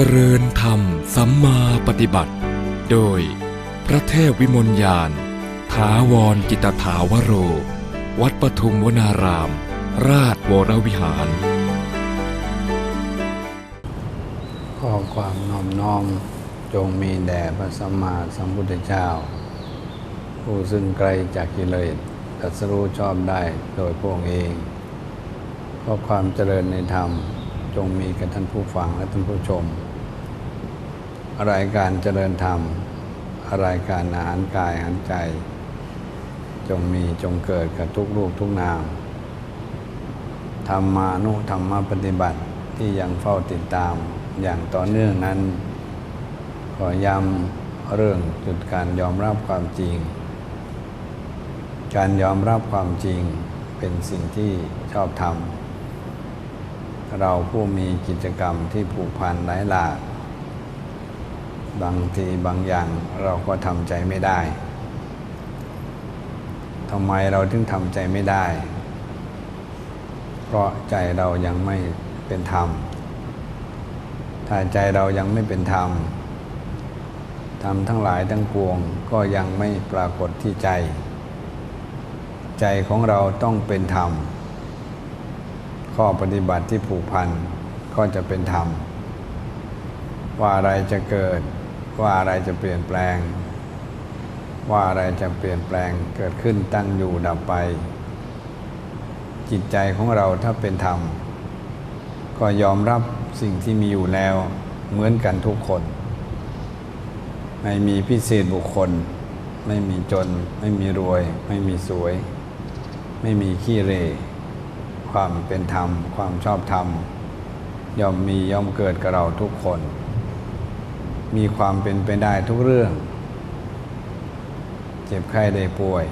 จริญธรรมสัมมาปฏิบัติ โดยพระเทพวิมลยานถาวรจิตถาวโร วัดปทุมวนาราม ราชวรวิหารขอความน้อบน้อมจงมีแด่พระสัมมาสัมพุทธเจ้า ผู้ซึ่งไกลจากกิเลสตัสรู้ชอบได้โดยพระองเองขอความเจริญในธรรมจงมีกับท่านผู้ฟังและท่านผู้ชม รายการเจริญธรรมรายการอาหารกายอาหารใจ จงมีจงเกิดกับทุกรูปทุกนามธรรมานุธรรมปฏิบัติที่ยังเฝ้าติดตามอย่างต่อเนื่องนั้น ขอย้ำเรื่องจุดการยอมรับความจริง การยอมรับความจริงเป็นสิ่งที่ชอบทำเราผู้มีกิจกรรมที่ผูกพันหลายหลาก บางทีบางอย่างเราก็ทำใจไม่ได้ทำไมเราถึงทำใจไม่ได้ เพราะใจเรายังไม่เป็นธรรม ถ้าใจเรายังไม่เป็นธรรม ธรรมทั้งหลายทั้งปวงก็ยังไม่ปรากฏที่ใจ ใจของเราต้องเป็นธรรม ข้อปฏิบัติที่ผูกพันก็จะเป็นธรรม ว่าอะไรจะเกิด ว่าอะไรจะเปลี่ยนแปลง ว่าอะไรจะเปลี่ยนแปลงเกิดขึ้นตั้งอยู่ดับไป จิตใจของเราถ้าเป็นธรรม ก็ยอมรับสิ่งที่มีอยู่แล้วเหมือนกันทุกคน ไม่มีพิเศษบุคคล ไม่มีจน ไม่มีรวย ไม่มีสวย ไม่มีขี้เร่ความเป็นธรรม ความชอบธรรมย่อมมีย่อมเกิดกับเราทุกคน มีความเป็นไปได้ทุกเรื่อง เจ็บไข้ได้ป่วย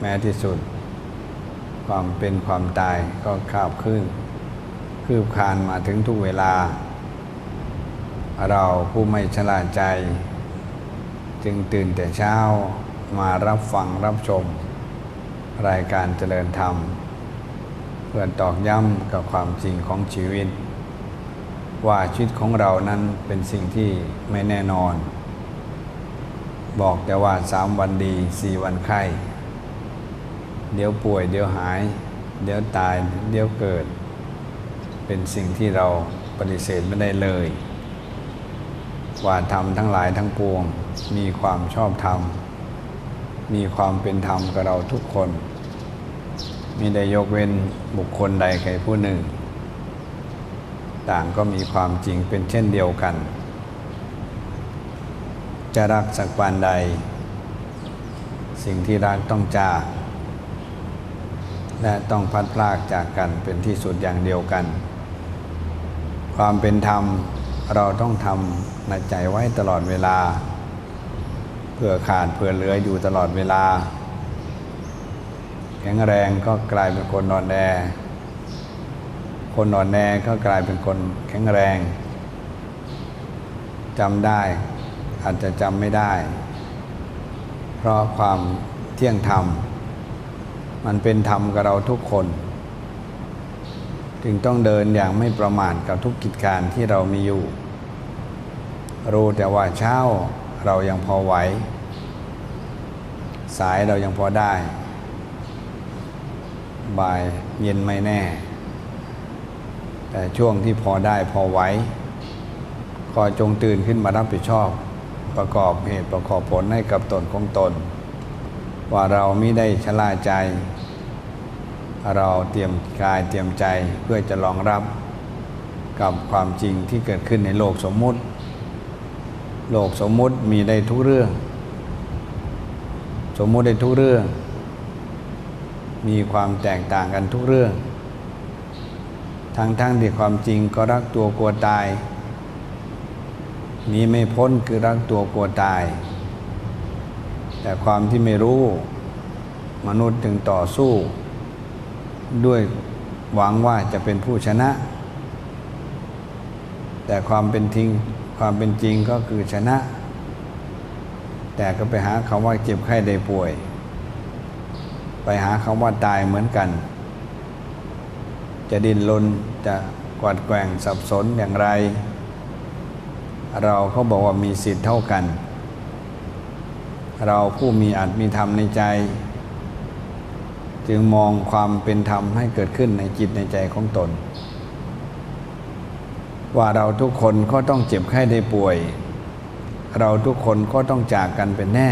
แม้ที่สุด ความเป็นความตายก็คาบขึ้น คืบคลานมาถึงทุกเวลา เราผู้ไม่ฉลาดใจ จึงตื่นแต่เช้ามารับฟังรับชม รายการเจริญธรรม เพื่อตอกย้ำกับความจริงของชีวิต ว่าชีวิตของเรานั้นเป็นสิ่งที่ไม่แน่นอน บอกแต่ว่าสามวันดีสี่วันไข้ เดี๋ยวป่วย เดี๋ยวหาย เดี๋ยวตาย เดี๋ยวเกิด เป็นสิ่งที่เราปฏิเสธไม่ได้เลย ว่าธรรมทั้งหลายทั้งปวง มีความชอบธรรม มีความเป็นธรรมกับเราทุกคน มีได้ยกเว้นบุคคลใดใครผู้หนึ่ง ต่างก็มีความจริงเป็นเช่นเดียวกัน จะรักสักปานใด สิ่งที่รักต้องจากและต้องพัดพลากจากกันเป็นที่สุดอย่างเดียวกัน ความเป็นธรรมเราต้องทำในใจไว้ตลอดเวลา เพื่อขาดเพื่อเหลืออยู่ตลอดเวลา แข็งแรงก็กลายเป็นคนนอนแอ คนนอนแอก็กลายเป็นคนแข็งแรงจำได้ อาจจะจำไม่ได้ เพราะความเที่ยงธรรม มันเป็นธรรมกับเราทุกคน จึงต้องเดินอย่างไม่ประมาทกับทุกกิจการที่เรามีอยู่ รู้แต่ว่าเช้าเรายังพอไหว สายเรายังพอได้ บ่ายเย็นไม่แน่ แต่ช่วงที่พอได้พอไหวก็จงตื่นขึ้นมารับผิดชอบ ประกอบเหตุประกอบผลให้กับตนของตน ว่าเราไม่ได้ชะล่าใจ เราเตรียมกายเตรียมใจเพื่อจะรองรับกับความจริงที่เกิดขึ้นในโลกสมมุติ โลกสมมุติมีได้ทุกเรื่อง สมมุติได้ทุกเรื่อง มีความแตกต่างกันทุกเรื่อง ทั้งๆทที่ความจริงก็รักตัวกลัวตายนี้ไม่พ้นคือรักตัวกลัวตาย แต่ความที่ไม่รู้ มนุษย์จึงต่อสู้ ด้วยหวังว่าจะเป็นผู้ชนะ แต่ความเป็นจริงความเป็นจริงก็คือชนะ แต่ก็ไปหาคำว่าเจ็บไข้ได้ป่วย ไปหาคำว่าตายเหมือนกัน จะดิ้นรนจะกวาดแกว่งสับสนอย่างไร เราเขาบอกว่ามีสิทธิ์เท่ากัน เราผู้มีอัตมีธรรมในใจ จึงมองความเป็นธรรมให้เกิดขึ้นในจิตในใจของตน ว่าเราทุกคนก็ต้องเจ็บไข้ได้ป่วย เราทุกคนก็ต้องจากกันเป็นแน่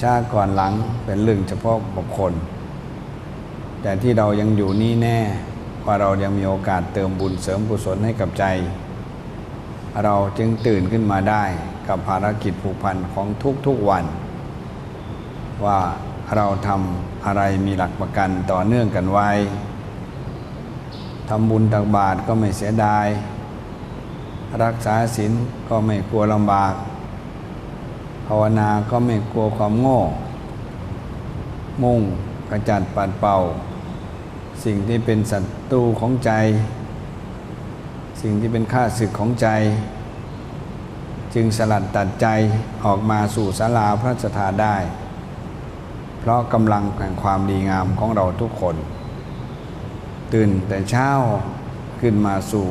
ชาก่อนหลังเป็นเรื่องเฉพาะบุคคล แต่ที่เรายังอยู่นี่แน่ว่าเรายังมีโอกาสเติมบุญเสริมกุศลให้กับใจ เราจึงตื่นขึ้นมาได้กับภารกิจผูกพันของทุกๆวัน ว่าเราทำอะไรมีหลักประกันต่อเนื่องกันไว้ทำบุญตักบาตรก็ไม่เสียดาย รักษาศีลก็ไม่กลัวลำบาก ภาวนาก็ไม่กลัวความโง่ มุ่งกระจัดปัดเป่า สิ่งที่เป็นศัตรูของใจ สิ่งที่เป็นข้าศึกของใจ จึงสลัดตัดใจออกมาสู่ศาลาพระสถานได้ เพราะกำลังแห่งความดีงามของเราทุกคน ตื่นแต่เช้าขึ้นมาสู่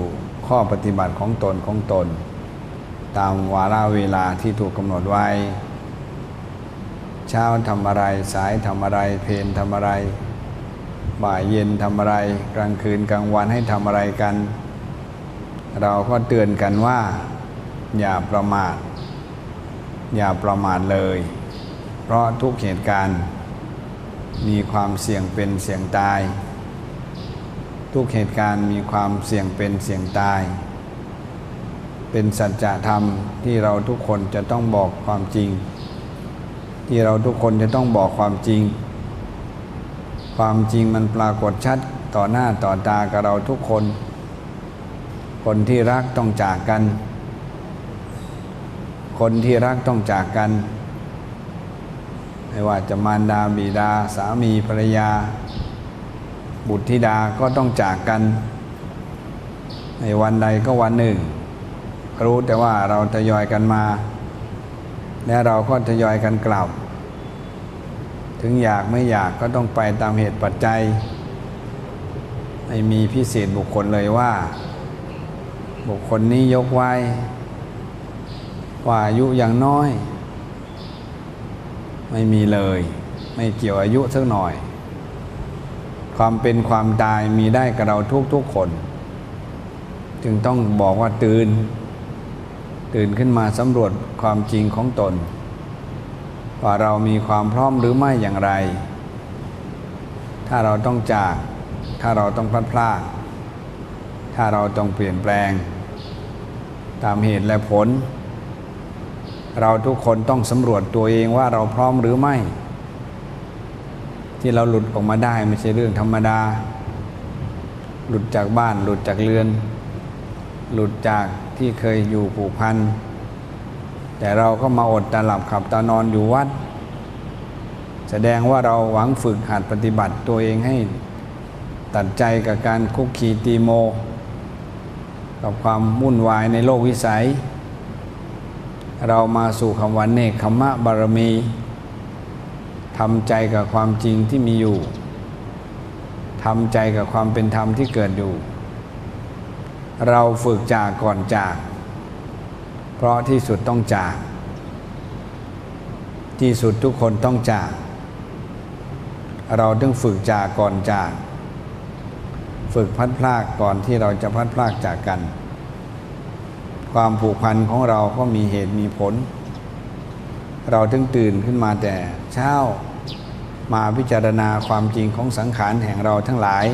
ข้อปฏิบัติของตนของตน ตามวาระเวลาที่ถูกกำหนดไว้ เช้าทำอะไรสายทำอะไรเพนทำอะไร บ่ายเย็นทำอะไร กลางคืนกลางวันให้ทำอะไรกัน เราก็เตือนกันว่า อย่าประมาท อย่าประมาทเลย เพราะทุกเหตุการณ์ มีความเสี่ยงเป็นเสี่ยงตาย ทุกเหตุการณ์มีความเสี่ยงเป็นเสี่ยงตาย เป็นสัจธรรมที่เราทุกคนจะต้องบอกความจริง ที่เราทุกคนจะต้องบอกความจริง ความจริงมันปรากฏชัดต่อหน้าต่อตากับเราทุกคน คนที่รักต้องจากกัน คนที่รักต้องจากกัน ไม่ว่าจะมารดาบิดา สามีภรรยา บุตรธิดาก็ต้องจากกัน ในวันใดก็วันหนึ่ง รู้แต่ว่าเราทยอยกันมา และเราก็ทยอยกันกลับ ถึงอยากไม่อยากก็ต้องไปตามเหตุปัจจัย ไม่มีพิเศษบุคคลเลยว่า บุคคลนี้ยกไว้ ว่าอายุอยังน้อย ไม่มีเลย ไม่เกี่ยวอายุสักหน่อย ความเป็นความตายมีได้กับเราทุกๆคน จึงต้องบอกว่าตื่น ตื่นขึ้นมาสำรวจความจริงของตน ว่าเรามีความพร้อมหรือไม่อย่างไร ถ้าเราต้องจาก ถ้าเราต้องพลัดพรากถ้าเราต้องเปลี่ยนแปลง ตามเหตุและผล เราทุกคนต้องสำรวจตัวเองว่าเราพร้อมหรือไม่ ที่เราหลุดออกมาได้ไม่ใช่เรื่องธรรมดา หลุดจากบ้าน หลุดจากเรือน หลุดจากที่เคยอยู่ผูกพัน แต่เราก็มาอดตาหลับขับตานอนอยู่วัด แสดงว่าเราหวังฝึกหัดปฏิบัติตัวเองให้ตัดใจกับการคุกคีตีโม กับความวุ่นวายในโลกวิสัย เรามาสู่คำวันเนคขมะบารมีทำใจกับความจริงที่มีอยู่ทำใจกับความเป็นธรรมที่เกิดอยู่ เราฝึกจากก่อนจาก ราะที่สุดต้องจาก ที่สุดทุกคนต้องจาก เราต้องฝึกจากก่อนจาก ฝึกพัดพลากก่อนที่เราจะพัดพลากจากกัน ความผูกพันของเราก็มีเหตุมีผล เราถึงตื่นขึ้นมาแต่เช้ามาพิจารณาความจริงของสังขารแห่งเราทั้งหลาย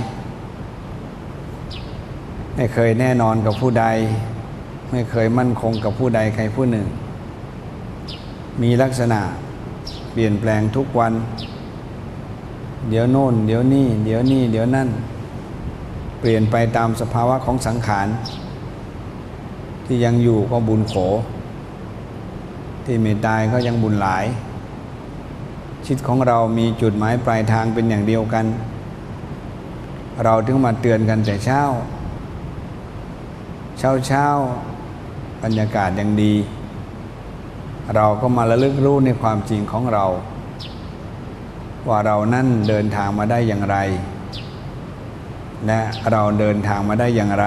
ไม่เคยแน่นอนกับผู้ใด ไม่เคยมั่นคงกับผู้ใดใครผู้หนึ่ง มีลักษณะเปลี่ยนแปลงทุกวัน เดี๋ยวโน่น เดี๋ยวนี่ เดี๋ยวนี่ เดี๋ยวนั่น เปลี่ยนไปตามสภาวะของสังขาร ที่ยังอยู่ก็บุญโข ที่ไม่ตายก็ยังบุญหลาย ชิดของเรามีจุดหมายปลายทางเป็นอย่างเดียวกัน เราถึงมาเตือนกันแต่เช้า เช้าเช้า บรรยากาศยังดี เราก็มาระลึกรู้ในความจริงของเรา ว่าเรานั่นเดินทางมาได้อย่างไร และเราเดินทางมาได้อย่างไร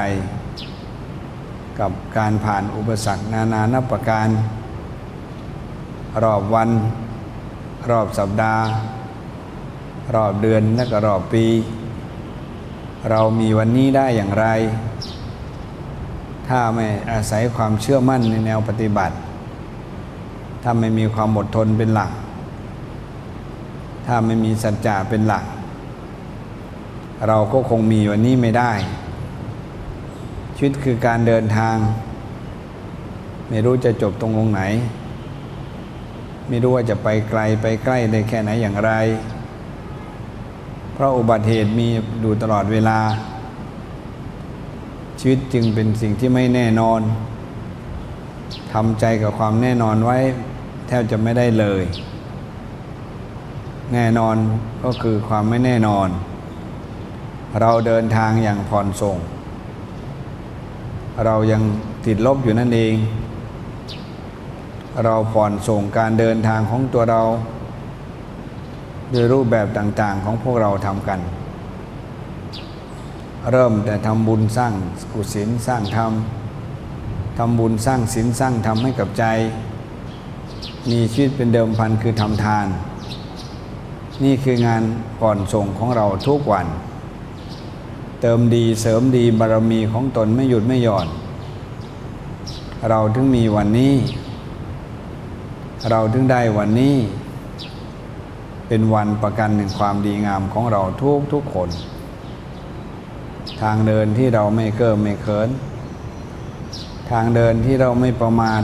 กับการผ่านอุปสรรคนานานับประการ รอบวัน รอบสัปดาห์ รอบเดือนและก็รอบปี เรามีวันนี้ได้อย่างไร ถ้าไม่อาศัยความเชื่อมั่นในแนวปฏิบัติ ถ้าไม่มีความอดทนเป็นหลัก ถ้าไม่มีสัจจะเป็นหลัก เราก็คงมีวันนี้ไม่ได้ ชีวิตคือการเดินทาง ไม่รู้จะจบตรงลงไหน ไม่รู้ว่าจะไปไกลไปใกล้ได้แค่ไหนอย่างไร เพราะอุบัติเหตุมีอยู่ตลอดเวลา ชีวิตจึงเป็นสิ่งที่ไม่แน่นอนทำใจกับความแน่นอนไว้ แทบจะไม่ได้เลย แน่นอนก็คือความไม่แน่นอน เราเดินทางอย่างผ่อนส่ง เรายังติดลบอยู่นั่นเอง เราผ่อนส่งการเดินทางของตัวเราด้วยรูปแบบต่างๆของพวกเราทำกัน เริ่มแต่ทำบุญสร้างกุศลสร้างธรรมทำบุญสร้างศีลสร้างธรรมให้กับใจ มีชีวิตเป็นเดิมพันคือทำทาน นี่คืองานก่อนส่งของเราทุกวัน เติมดีเสริมดีบารมีของตนไม่หยุดไม่หย่อน เราถึงมีวันนี้ เราถึงได้วันนี้ เป็นวันประกันแห่งความดีงามของเราทุกทุกคน ทางเดินที่เราไม่เกิมไม่เขิน ทางเดินที่เราไม่ประมาท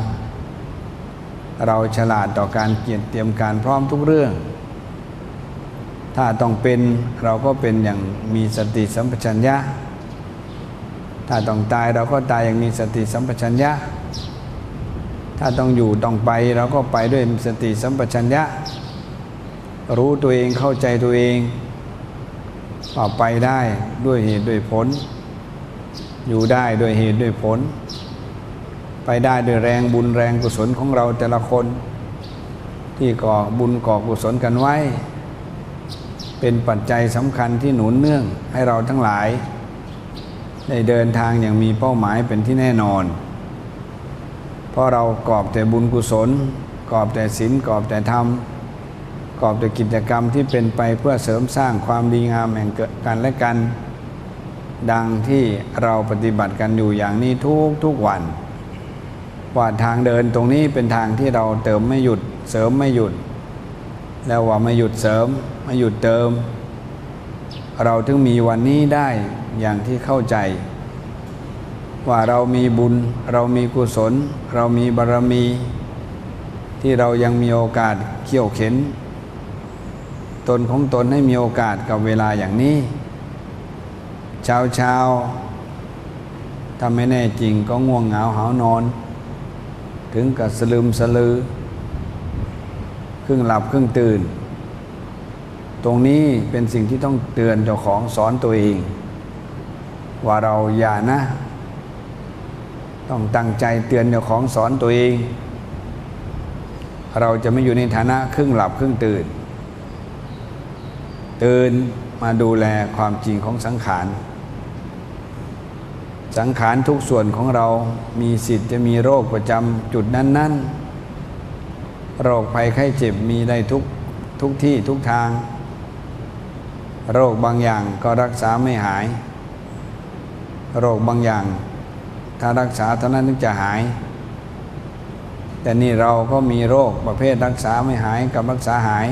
เราฉลาดต่อการเกียรติเตรียมการพร้อมทุกเรื่อง ถ้าต้องเป็นเราก็เป็นอย่างมีสติสัมปชัญญะ ถ้าต้องตายเราก็ตายอย่างมีสติสัมปชัญญะ ถ้าต้องอยู่ต้องไปเราก็ไปด้วยสติสัมปชัญญะ รู้ตัวเองเข้าใจตัวเอง ต่อไปได้ด้วยเหตุด้วยผล อยู่ได้ด้วยเหตุด้วยผล ไปได้ด้วยแรงบุญแรงกุศลของเราแต่ละคน ที่ก่อบุญก่อกุศลกันไว้ เป็นปัจจัยสำคัญที่หนุนเนื่องให้เราทั้งหลาย ได้เดินทางอย่างมีเป้าหมายเป็นที่แน่นอน เพราะเรากอบแต่บุญกุศล กอบแต่ศีลกอบแต่ธรรม กอบด้วยกิจกรรมที่เป็นไปเพื่อเสริมสร้างความดีงามแห่งกันและกัน ดังที่เราปฏิบัติกันอยู่อย่างนี้ทุกทุกวันว่าทางเดินตรงนี้เป็นทางที่เราเติมไม่หยุดเสริมไม่หยุด แล้วว่าไม่หยุดเสริมไม่หยุดเติม เราถึงมีวันนี้ได้อย่างที่เข้าใจ ว่าเรามีบุญ เรามีกุศล เรามีบารรมี ที่เรายังมีโอกาสเขี่ยวเข็น ตนของตนให้มีโอกาสกับเวลาอย่างนี้ เช้าเช้าถ้าไม่แน่จริงก็ง่วงเหงาหานอน ถึงกับสลืมสลือ ครึ่งหลับครึ่งตื่น ตรงนี้เป็นสิ่งที่ต้องเตือนเจ้าของสอนตัวเอง ว่าเราอย่านะ ต้องตั้งใจเตือนเจ้าของสอนตัวเอง เราจะไม่อยู่ในฐานะครึ่งหลับครึ่งตื่น ตื่นมาดูแลความจริงของสังขาร สังขารทุกส่วนของเรามีสิทธิ์จะมีโรคประจำจุดนั้น ๆ โรคภัยไข้เจ็บมีได้ทุกทุกที่ทุกทาง โรคบางอย่างก็รักษาไม่หาย โรคบางอย่าง ถ้ารักษาเท่านั้นถึงจะหาย แต่นี่เราก็มีโรคประเภทรักษาไม่หายกับรักษาหาย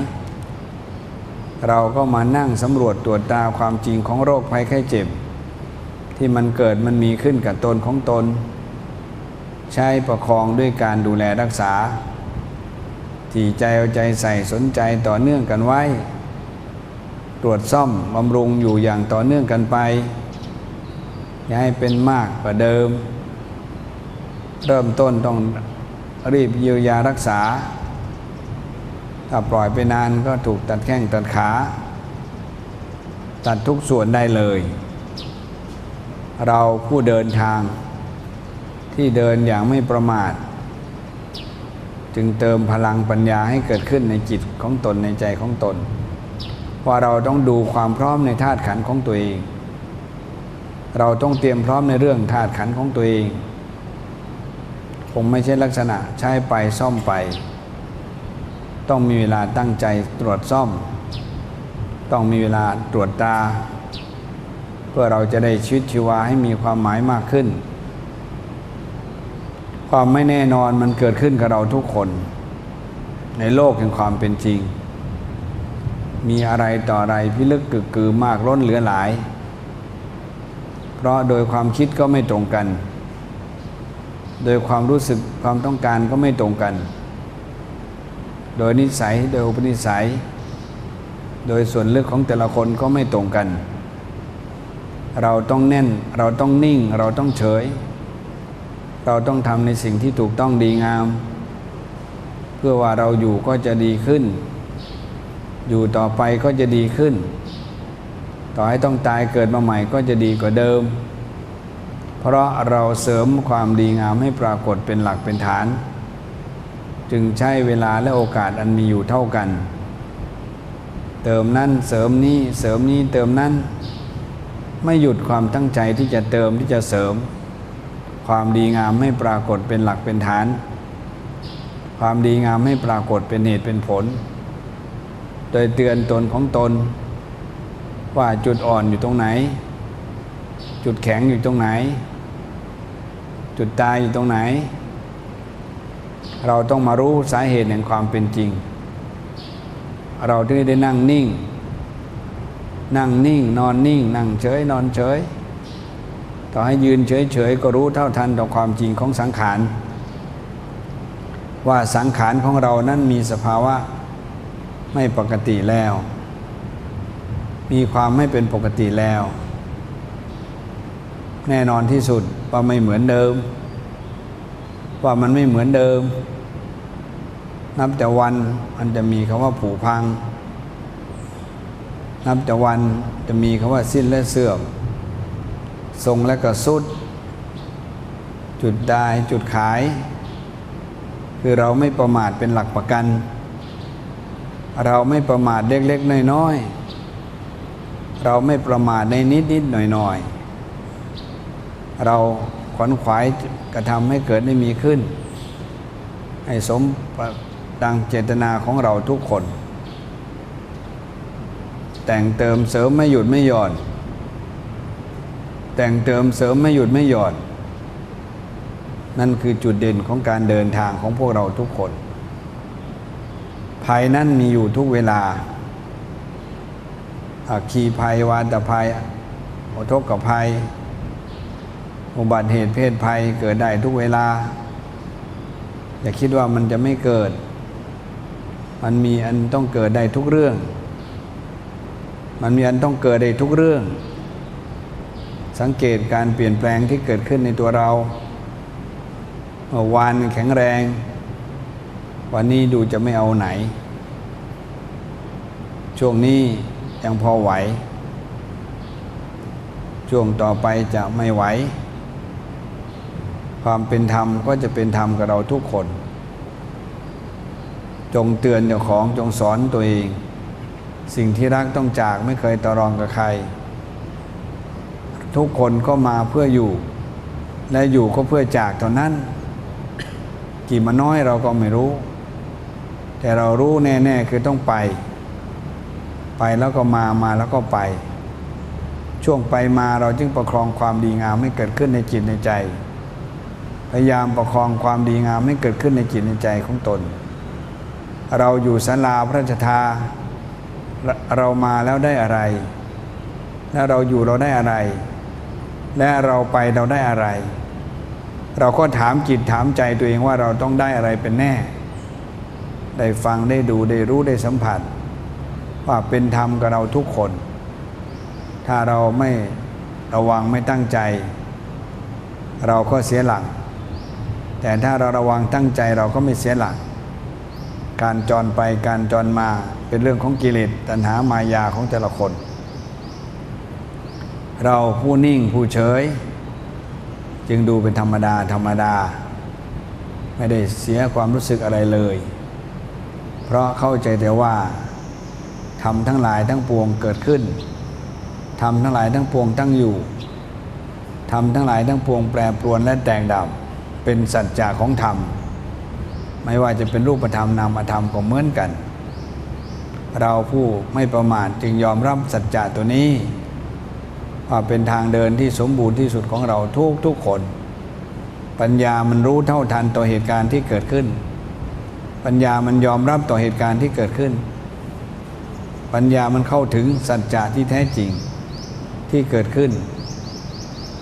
เราก็มานั่งสำรวจตรวจตาความจริงของโรคภัยไข้เจ็บ ที่มันเกิดมันมีขึ้นกับตนของตน ใช้ประคองด้วยการดูแลรักษา ที่ใจเอาใจใส่สนใจต่อเนื่องกันไว้ ตรวจซ่อมบำรุงอยู่อย่างต่อเนื่องกันไป อย่าให้เป็นมากกว่าเดิม เริ่มต้นต้องรีบเยียวยารักษา ถ้าปล่อยไปนานก็ถูกตัดแข้งตัดขา ตัดทุกส่วนได้เลย เราผู้เดินทาง ที่เดินอย่างไม่ประมาท จึงเติมพลังปัญญาให้เกิดขึ้นในจิตของตนในใจของตนว่าเราต้องดูความพร้อมในธาตุขันของตัวเอง เราต้องเตรียมพร้อมในเรื่องธาตุขันของตัวเอง คงไม่ใช่ลักษณะใช้ไปซ่อมไป ต้องมีเวลาตั้งใจตรวจซ่อม ต้องมีเวลาตรวจตา เพื่อเราจะได้ชีวิตชีวาให้มีความหมายมากขึ้น ความไม่แน่นอนมันเกิดขึ้นกับเราทุกคน ในโลกแห่งความเป็นจริง มีอะไรต่ออะไรพิลึกกึกกือมากล้นเหลือหลาย เพราะโดยความคิดก็ไม่ตรงกัน โดยความรู้สึกความต้องการก็ไม่ตรงกัน โดยนิสัยโดยอุปนิสัย โดยส่วนลึกของแต่ละคนก็ไม่ตรงกัน เราต้องแน่นเราต้องนิ่งเราต้องเฉย เราต้องทำในสิ่งที่ถูกต้องดีงาม เพื่อว่าเราอยู่ก็จะดีขึ้น อยู่ต่อไปก็จะดีขึ้น ต่อให้ต้องตายเกิดมาใหม่ก็จะดีกว่าเดิม เพราะเราเสริมความดีงามให้ปรากฏเป็นหลักเป็นฐาน จึงใช้เวลาและโอกาสอันมีอยู่เท่ากัน เติมนั่นเสริมนี้เสริมนี้เติมนั้นไม่หยุดความตั้งใจที่จะเติมที่จะเสริม ความดีงามให้ปรากฏเป็นหลักเป็นฐาน ความดีงามให้ปรากฏเป็นเหตุเป็นผล โดยเตือนตนของตน ว่าจุดอ่อนอยู่ตรงไหน จุดแข็งอยู่ตรงไหน จุดตายอยู่ตรงไหน เราต้องมารู้สาเหตุแห่งความเป็นจริง เราถึงได้นั่งนิ่ง นั่งนิ่ง นอนนิ่ง นั่งเฉย นอนเฉย ต่อให้ยืนเฉยเฉยก็รู้เท่าทันต่อความจริงของสังขาร ว่าสังขารของเรานั้นมีสภาวะไม่ปกติแล้ว มีความไม่เป็นปกติแล้ว แน่นอนที่สุดว่าไม่เหมือนเดิม ว่ามันไม่เหมือนเดิม นับแต่วันมันจะมีคำว่าผุพัง นับแต่วันจะมีคำว่าสิ้นและเสื่อม ทรงและก็สุด จุดได้จุดขาย คือเราไม่ประมาทเป็นหลักประกัน เราไม่ประมาทเล็กๆน้อยๆ เราไม่ประมาทในนิดๆหน่อยๆ เรา ขวนขวายกระทำให้เกิดได้มีขึ้น ให้สมดังเจตนาของเราทุกคน แต่งเติมเสริมไม่หยุดไม่หย่อน แต่งเติมเสริมไม่หยุดไม่หย่อน นั่นคือจุดเด่นของการเดินทางของพวกเราทุกคน ภัยนั้นมีอยู่ทุกเวลาอัคคีภัยวาตภัยอทกกับภัย อุบัติเหตุเพศภัยเกิดได้ทุกเวลา อย่าคิดว่ามันจะไม่เกิด มันมีอันต้องเกิดได้ทุกเรื่อง มันมีอันต้องเกิดได้ทุกเรื่อง สังเกตการเปลี่ยนแปลงที่เกิดขึ้นในตัวเราเมื่อวานแข็งแรง วันนี้ดูจะไม่เอาไหน ช่วงนี้ยังพอไหว ช่วงต่อไปจะไม่ไหว ความเป็นธรรมก็จะเป็นธรรมกับเราทุกคน จงเตือนเจ้าของจงสอนตัวเอง สิ่งที่รักต้องจากไม่เคยต่อรองกับใคร ทุกคนก็มาเพื่ออยู่ และอยู่ก็เพื่อจากเท่านั้น กี่มาน้อยเราก็ไม่รู้ แต่เรารู้แน่ๆคือต้องไป ไปแล้วก็มามาแล้วก็ไป ช่วงไปมาเราจึงประคองความดีงามให้เกิดขึ้นในจิตในใจ พยายามประคองความดีงามให้เกิดขึ้นในจิตในใจของตน เราอยู่ศาลาพระราชทาเราเรามาแล้วได้อะไร และเราอยู่เราได้อะไร และเราไปเราได้อะไร เราก็ถามจิตถามใจตัวเองว่าเราต้องได้อะไรเป็นแน่ ได้ฟังได้ดูได้รู้ได้สัมผัส ว่าเป็นธรรมกับเราทุกคน ถ้าเราไม่ระวังไม่ตั้งใจ เราก็เสียหลัก แต่ถ้าเราระวังตั้งใจเราก็ไม่เสียหลัก การจรไปการจรมาเป็นเรื่องของกิเลสตัณหามายาของแต่ละคน เราผู้นิ่งผู้เฉย จึงดูเป็นธรรมดาธรรมดา ไม่ได้เสียความรู้สึกอะไรเลย เพราะเข้าใจแต่ว่าทำทั้งหลายทั้งปวงเกิดขึ้นทำทั้งหลายทั้งปวงตั้งอยู่ทำทั้งหลายทั้งปวงแปรปรวนและแตกดับ เป็นสัจจะของธรรม ไม่ว่าจะเป็นรูปธรรมนามธรรมก็เหมือนกัน เราผู้ไม่ประมาทจึงยอมรับสัจจะตัวนี้ว่าเป็นทางเดินที่สมบูรณ์ที่สุดของเราทุกทุกคน ปัญญามันรู้เท่าทันต่อเหตุการณ์ที่เกิดขึ้น ปัญญามันยอมรับต่อเหตุการณ์ที่เกิดขึ้น ปัญญามันเข้าถึงสัจจะที่แท้จริงที่เกิดขึ้น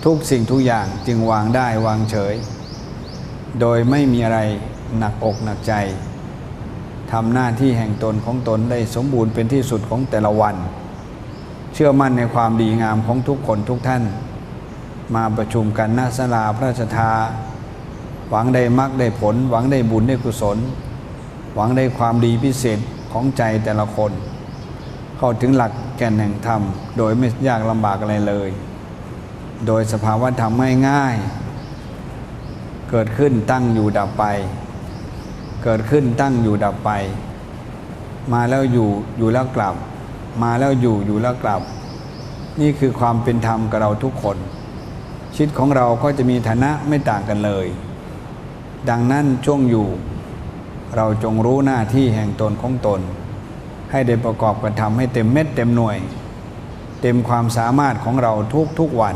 ทุกสิ่งทุกอย่างจึงวางได้วางเฉย โดยไม่มีอะไรหนักอกหนักใจทำหน้าที่แห่งตนของตนได้สมบูรณ์เป็นที่สุดของแต่ละวัน เชื่อมั่นในความดีงามของทุกคนทุกท่าน มาประชุมกันณศาลาพระราชทา หวังได้มรรคได้ผล หวังได้บุญได้กุศล หวังได้ความดีพิเศษของใจแต่ละคน เข้าถึงหลักแก่นแห่งธรรม โดยไม่ยากลำบากอะไรเลย โดยสภาวะธรรมง่ายๆ เกิดขึ้นตั้งอยู่ดับไป เกิดขึ้นตั้งอยู่ดับไป มาแล้วอยู่อยู่แล้วกลับ มาแล้วอยู่อยู่แล้วกลับ นี่คือความเป็นธรรมกับเราทุกคน ชีวิตของเราก็จะมีฐานะไม่ต่างกันเลย ดังนั้นช่วงอยู่ เราจงรู้หน้าที่แห่งตนของตน ให้ได้ประกอบกันทำให้เต็มเม็ดเต็มหน่วย เต็มความสามารถของเราทุกทุกวัน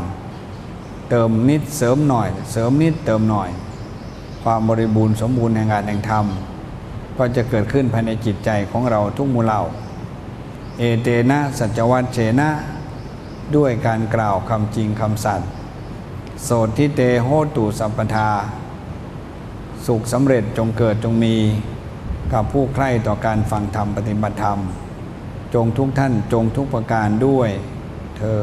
เติมนิดเสริมหน่อย เสริมนิดเติมหน่อย ความบริบูรณ์สมบูรณ์แห่งานแห่งธรรม ก็จะเกิดขึ้นภายในจิตใจของเราทุกมูเหล่า เอเตนะสัจวัตเชนะ ด้วยการกล่าวคำจริงคำสัตย์โสดทิเตโหตุสัพพทา สุขสำเร็จจงเกิดจงมี กับผู้ใคร่ต่อการฟังธรรมปฏิบัติธรรม จงทุกท่านจงทุกประการด้วยเทอ